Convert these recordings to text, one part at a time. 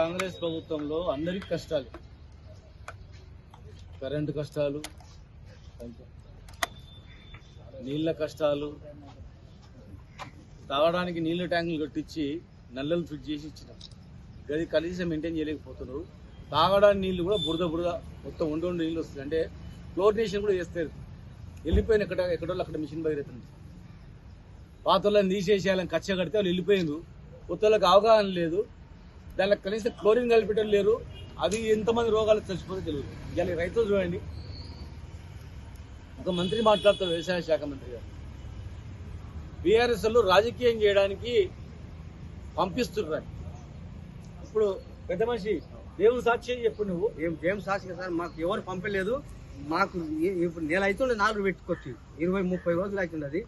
కాంగ్రెస్ ప్రభుత్వంలో అందరికి కష్టాలు. కరెంటు కష్టాలు నీళ్ళ కష్టాలు తాగడానికి నీళ్ళ ట్యాంకులు కట్టించి నల్లలు ఫిట్ చేసి ఇచ్చినాం. గది కనీసం మెయింటైన్ చేయలేకపోతున్నారు. తాగడానికి నీళ్ళు కూడా బురద బురద మొత్తం ఉండి ఉండి నీళ్ళు వస్తుంది అంటే క్లోరినేషన్ కూడా చేస్తారు వెళ్ళిపోయిన ఎక్కడ ఎక్కడో అక్కడ మిషన్ బయలుతుంది పాత వాళ్ళని తీసేసేయాలని కచ్చ కడితే వాళ్ళు వెళ్ళిపోయిండ్రు కొత్త వాళ్ళకి అవగాహన లేదు. దానిలో కనీసం క్లోరిన్ కలిపేటం లేరు. అది ఎంతమంది రోగాలు చచ్చిపోతే తెలియదు. ఇవాళ రైతులు చూడండి. ఒక మంత్రి మాట్లాడతారు వ్యవసాయ శాఖ మంత్రి గారు. బీఆర్ఎస్ వాళ్ళు రాజకీయం చేయడానికి పంపిస్తున్నారు. ఇప్పుడు పెద్ద మనిషి దేవుని సాక్షి చెప్పు నువ్వు. ఏం గేమ్ సాక్షి సార్ మాకు ఎవరు పంపలేదు. మాకు ఇప్పుడు నెల అవుతుండే నాలుగు పెట్టుకొచ్చి. ఇరవై ముప్పై రోజులు అవుతుంది అది.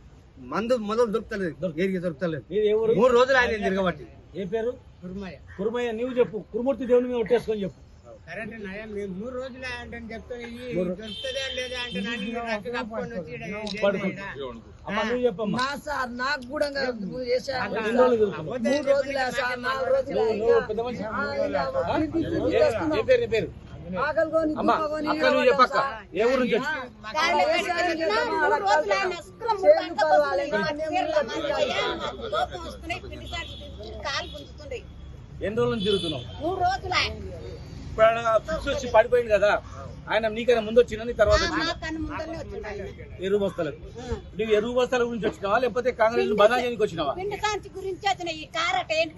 మందు మొదలు దొరుకుతలేదు. ఏరికి దొరుకుతలేదు. మూడు రోజులు ఆయన తిరగబట్టి. ఏ పేరు? కుర్మయ్య కురుమయ్య నువ్వు చెప్పు కురుమూర్తి దేవుని మీద ఒట్టేసుకొని చెప్పు కరెంట్ నయం మేము మూడు రోజులే దొరుకుతుందా లేదా అంటే నువ్వు చెప్పమ్మా సార్ నాకు కూడా మూడు రోజులే నాలుగు రోజులే పేరు పేరు. కాలు గుంజుతుంది ఎన్ని రోజుల తిరుగుతున్నావు? మూడు రోజులే. ఫిక్స్ వచ్చి పడిపోయింది కదా? ఆయన నీకైనా ముందు వచ్చిన నీ తర్వాత ఎరువు బస్తాలకు. నువ్వు ఎరువు బస్తాల గురించి వచ్చినావా? లేకపోతే కాంగ్రెస్ బదనా చేయడానికి వచ్చినావా?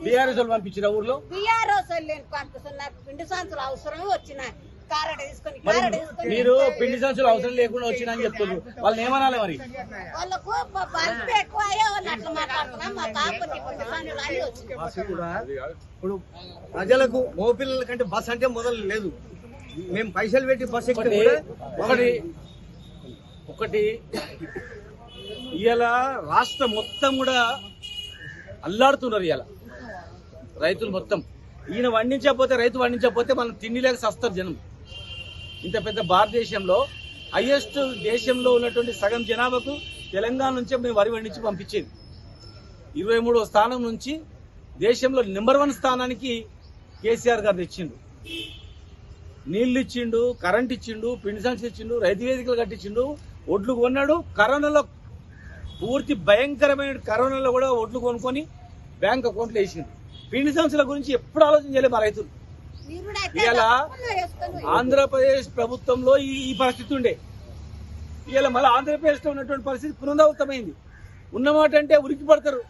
బీఆర్ఎస్ వాళ్ళు పంపించిన ఊర్లో? బిఆర్ఓస్ లేని పంపిస్తున్నారు పిండి సాంచులు అవసరమే వచ్చిన కారట తీసుకొని మరి కారట తీసుకొని మీరు పిండి సంచులు అవసరం లేకుండా వచ్చినా అని చెప్తున్నారు. వాళ్ళని ఏమనాలి మరి? ఇప్పుడు ప్రజలకు మోపిల్లల కంటే బస్ అంటే మొదలు లేదు. మేము పైసలు పెట్టి బస్ ఎక్కితే ఒకటి కూడా ఒకటి ఒకటి. ఇవాళ రాష్ట్రం మొత్తం కూడా అల్లాడుతున్నారు ఇవాళ రైతులు మొత్తం. ఈయన వండించకపోతే రైతు వండించకపోతే మనం తిండి లేక సస్తారు జనం. ఇంత పెద్ద భారతదేశంలో హైయెస్ట్ దేశంలో ఉన్నటువంటి సగం జనాభాకు తెలంగాణ నుంచే మేము వరి వండించి పంపించేది. ఇరవై మూడో స్థానం నుంచి దేశంలో నెంబర్ వన్ స్థానానికి కేసీఆర్ గారు తెచ్చిండు. నీళ్ళు ఇచ్చిండు కరెంట్ ఇచ్చిండు పిండి ఇచ్చిండు రైతు వేదికలు కట్టించిండు ఒడ్లు కొన్నాడు. కరోనాలో పూర్తి భయంకరమైన కరోనాలో కూడా ఒడ్లు కొనుక్కొని బ్యాంక్ అకౌంట్లో వేసిండు. పిండి గురించి ఎప్పుడు ఆలోచన చేయలేదు మా రైతులు. వేసుకొని ఆంధ్రప్రదేశ్ ప్రభుత్వంలో ఈ పరిస్థితి ఉండే. ఇవాళ మళ్ళీ ఆంధ్రప్రదేశ్లో ఉన్నటువంటి పరిస్థితి పునరావృతమైంది. ఉన్నమాట అంటే ఉరికి పడతారు.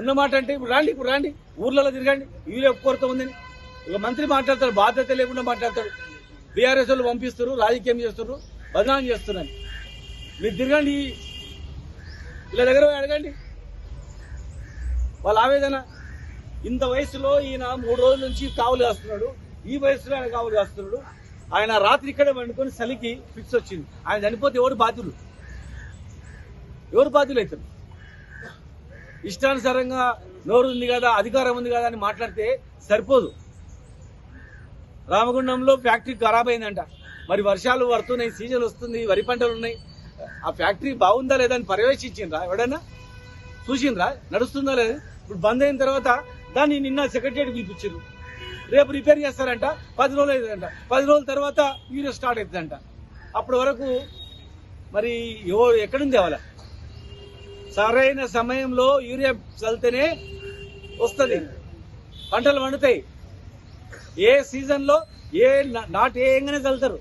ఉన్నమాట అంటే ఇప్పుడు రాండి ఇప్పుడు రాండి. ఊర్లలో తిరగండి. యూరియా కొరత ఉందని. ఒక మంత్రి మాట్లాడతాడు బాధ్యత లేకుండా మాట్లాడతాడు. బీఆర్ఎస్ వాళ్ళు పంపిస్తారు రాజకీయం చేస్తారు బదనాం చేస్తున్నారు మీరు తిరగండి. ఇలా దగ్గర అడగండి. వాళ్ళ ఆవేదన. ఇంత వయసులో ఈయన మూడు రోజుల నుంచి కావులు కాస్తున్నాడు. ఈ వయసులో ఆయన కావులు కాస్తున్నాడు. ఆయన రాత్రి ఇక్కడే వండుకొని చలికి ఫిక్స్ వచ్చింది. ఆయన చనిపోతే ఎవరు బాధ్యులు? ఎవరు బాధ్యులు అవుతారు ఇష్టానుసారంగా నోరు ఉంది కదా అధికారం ఉంది కదా అని మాట్లాడితే సరిపోదు. రామగుండంలో ఫ్యాక్టరీ ఖరాబ్ అయిందంట. మరి వర్షాలు పడుతున్నాయి సీజన్ వస్తుంది వరి పంటలు ఉన్నాయి. ఆ ఫ్యాక్టరీ బాగుందా లేదా అని పర్యవేక్షించిండ్రా ఎవడన్నా? చూసిండ్రా? నడుస్తుందా లేదా? ఇప్పుడు బంద్ అయిన తర్వాత దాన్ని నిన్న సెక్రటరీ పిలిపించారు. రేపు రిపేర్ చేస్తారంట పది రోజులు అవుతుందంట పది రోజుల తర్వాత యూరియా స్టార్ట్ అవుతుందంట అప్పటి వరకు మరి ఎవరు ఎక్కడుంది అవల? సరైన సమయంలో యూరియా చల్లితేనే వస్తుంది. పంటలు పండుతాయి. ఏ సీజన్లో ఏ నాటు ఏంగానే చల్లుతారు.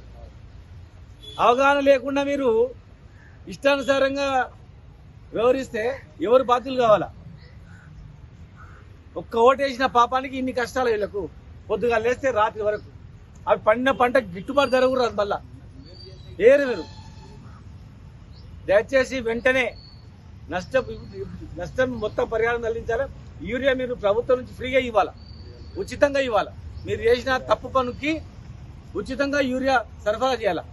అవగాహన లేకుండా మీరు ఇష్టానుసారంగా వ్యవహరిస్తే ఎవరు బాధ్యులు కావాలా? ఒక్క ఓటేసిన పాపానికి ఇన్ని కష్టాలు వీళ్ళకు. పొద్దుగా లేస్తే రాత్రి వరకు. అవి పండిన పంట గిట్టుబాటు ధర కూడా రాదు మళ్ళా. ఏరు మీరు. దయచేసి వెంటనే నష్టం నష్టం మొత్తం పరిహారం అందించాలి యూరియా మీరు ప్రభుత్వం నుంచి ఫ్రీగా ఇవ్వాలి? ఉచితంగా ఇవ్వాలి? మీరు చేసిన తప్పు పనుకి ఉచితంగా యూరియా సరఫరా చేయాలి?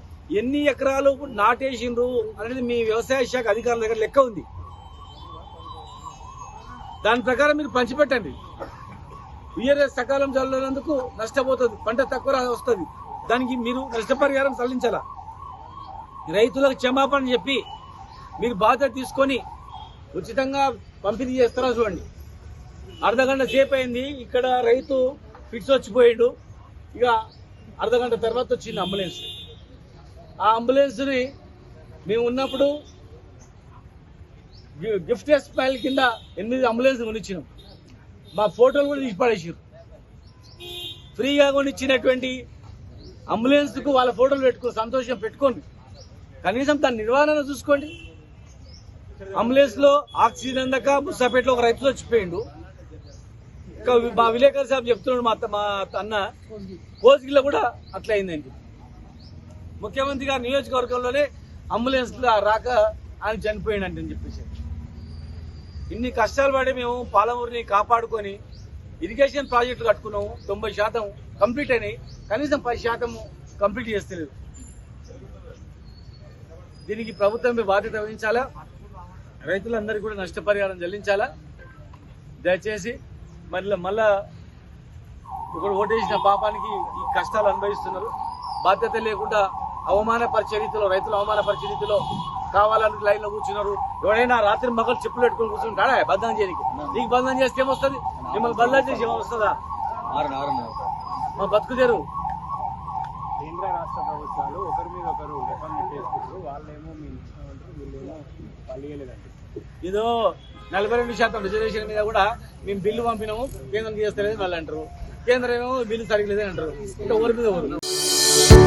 ఎన్ని ఎకరాలు నాటేసిండ్రు అనేది మీ వ్యవసాయ శాఖ అధికారుల దగ్గర లెక్క ఉంది. దాని ప్రకారం మీరు పంచిపెట్టండి. విఆర్ఎస్ సకాలం చల్లనందుకు నష్టపోతుంది. పంట తక్కువ వస్తుంది. దానికి మీరు నష్టపరిహారం చెల్లించాలా రైతులకు క్షమాపణ చెప్పి మీరు బాధ్యత తీసుకొని ఉచితంగా పంపిణీ చేస్తారా చూడండి. అర్ధగంట సేపు అయింది. ఇక్కడ రైతు ఫిట్స్ వచ్చిపోయాడు. ఇక అర్ధగంట తర్వాత వచ్చింది అంబులెన్స్. ఆ అంబులెన్స్ని మేము ఉన్నప్పుడు గిఫ్ట్ స్మైల్ కింద ఎనిమిది అంబులెన్స్ కొనిచ్చినాం. మా ఫోటోలు కూడా తీసి పడేసారు ఫ్రీగా కొనిచ్చినటువంటి అంబులెన్స్కు వాళ్ళ ఫోటోలు పెట్టుకో సంతోషం పెట్టుకోండి. కనీసం దాని నిర్వహణ చూసుకోండి. అంబులెన్స్లో ఆక్సిజన్ అందక ముసాపేటలో ఒక రైతు వచ్చిపోయిండు ఇంకా మా విలేకరు సాబ్ చెప్తున్నాడు మా మా అన్న. కోసిగిలో కూడా అట్లా అయిందండి ముఖ్యమంత్రి గారి నియోజకవర్గంలోనే అంబులెన్స్ రాక ఆయన చనిపోయిండంట అని చెప్పేసి. ఇన్ని కష్టాలు పడి మేము పాలమూరుని కాపాడుకొని ఇరిగేషన్ ప్రాజెక్టులు కట్టుకున్నాము తొంభై శాతం కంప్లీట్ అయినాయి. కనీసం పది శాతం కంప్లీట్ చేస్తలేదు. దీనికి ప్రభుత్వం బాధ్యత వహించాలా? రైతులందరికీ కూడా నష్టపరిహారం చెల్లించాలా? దయచేసి మళ్ళీ మళ్ళా ఇక్కడ ఓటేసిన పాపానికి ఈ కష్టాలు అనుభవిస్తున్నారు. బాధ్యత లేకుండా అవమానపరిచే రీతిలో రైతులు అవమానపరిచే రీతిలో కావాలని లైన్లో కూర్చున్నారు. ఎవడైనా రాత్రి మగలు చెప్పులు పెట్టుకొని కూర్చుంటాడా బంధం చేయడానికి నీకు బంధం చేస్తే ఏమొస్తుంది? మిమ్మల్ని బంధం చేసి ఏమొస్తుందా? మా బతుకు తెరు కేంద్ర రాష్ట్ర ప్రభుత్వాలు ఒకరి మీద ఒకరు చేసుకుంటూ వాళ్ళేమో ఏదో నలభై రెండు శాతం రిజర్వేషన్ మీద కూడా మేము బిల్లు పంపినాము కేంద్రం చేస్తలేదు వాళ్ళు అంటారు. కేంద్రం ఏమో బిల్లు సరిగ్గా లేదని అంటారు. ఇంకా ఎవరి మీద ఎవరు?